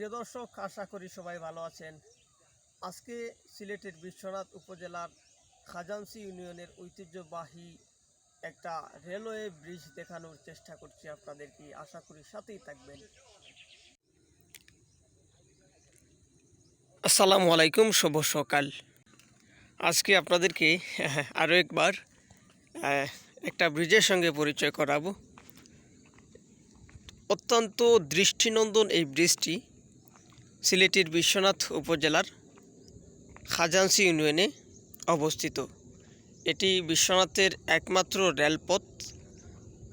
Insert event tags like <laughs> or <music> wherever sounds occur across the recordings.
প্রিয় দর্শক, আশা করি সবাই ভালো আছেন। আজকে সিলেটের বিশ্বনাথ উপজেলার খাজানসি ইউনিয়নের ঐতিহ্যবাহী একটা রেলওয়ে ব্রিজ দেখানোর চেষ্টা করছি আপনাদেরকে। আশা করি সাথেই থাকবেন। আসসালামু আলাইকুম, শুভ সকাল। আজকে আপনাদেরকে <laughs> আরও একবার একটা ব্রিজের সঙ্গে পরিচয় করাবো। অত্যন্ত দৃষ্টিনন্দন এই ব্রিজটি। সিলেটের বিশ্বনাথ উপজেলার খাজানসি ইউনিয়নে অবস্থিত। এটি বিশ্বনাথের একমাত্র রেলপথ।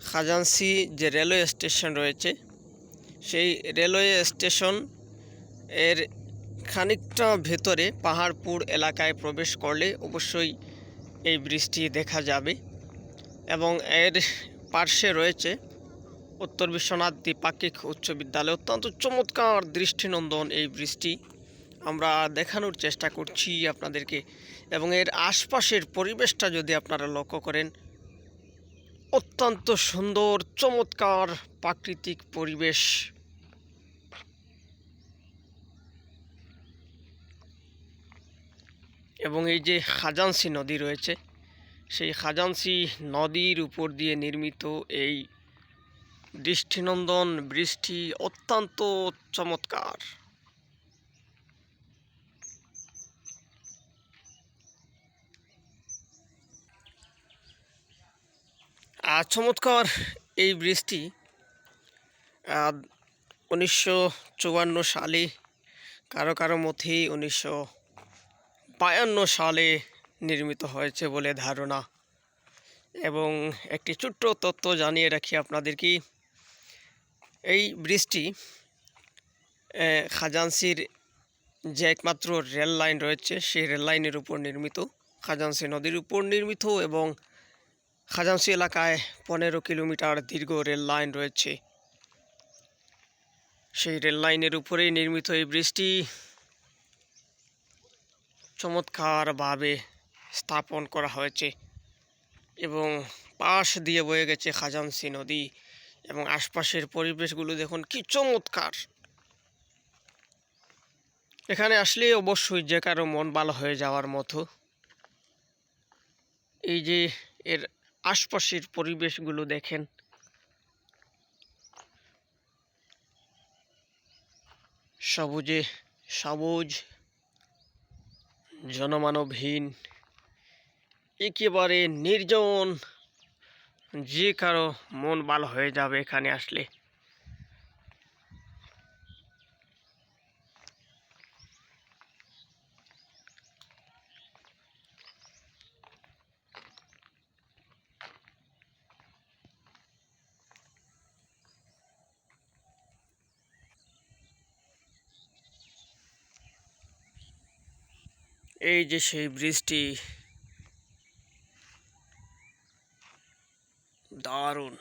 খাজানসি যে রেলওয়ে স্টেশন রয়েছে, সেই রেলওয়ে স্টেশনের খানিকটা ভেতরে পাহাড়পুর এলাকায় প্রবেশ করলে অবশ্যই এই বৃষ্টি দেখা যাবে এবং এর পার্শ্বে রয়েছে উত্তর বিশ্বনাথ দ্বিপাক্ষিক উচ্চ বিদ্যালয় অত্যন্ত চমৎকার দৃষ্টিনন্দন এই ব্রিজটি। আমরা দেখানোর চেষ্টা করছি আপনাদেরকে এবং এর আশপাশের পরিবেশটা যদি আপনারা লক্ষ্য করেন, অত্যন্ত সুন্দর, চমৎকার প্রাকৃতিক পরিবেশ। এবং এই যে খাজানসি নদী রয়েছে, সেই খাজানসি নদীর উপর দিয়ে নির্মিত এই দৃষ্টিনন্দন, বৃষ্টি অত্যন্ত চমৎকার। চমৎকার এই বৃষ্টি উনিশশো চুয়ান্ন সালে, কারও কারও মধ্যেই উনিশশো বায়ান্ন সালে নির্মিত হয়েছে বলে ধারণা। এবং একটি ছোট্ট তথ্য জানিয়ে রাখি আপনাদেরকে। এই ব্রিজটি খাজানসির যে একমাত্র রেল লাইন রয়েছে, সেই রেল লাইনের উপর নির্মিত। খাজানসি নদীর উপর নির্মিত এবং খাজানসি এলাকায় পনেরো কিলোমিটার দীর্ঘ রেল লাইন রয়েছে। সেই রেল লাইনের উপরেই নির্মিত এই ব্রিজটি চমৎকারভাবে স্থাপন করা হয়েছে এবং পাশ দিয়ে বয়ে গেছে খাজানসি নদী। এবং আশপাশের পরিবেশগুলো দেখুন, কি চমৎকার। এখানে আসলে অবশ্যই যে কারও মন ভালো হয়ে যাওয়ার মতো। এই যে এর আশপাশের পরিবেশগুলো দেখেন। সবুজে সবুজ, জনমানবহীন, একেবারে নির্জন যে কারও মন ভালো হয়ে যাবে এখানে আসলে। এই যে সেই ব্রিজটি দারুণ।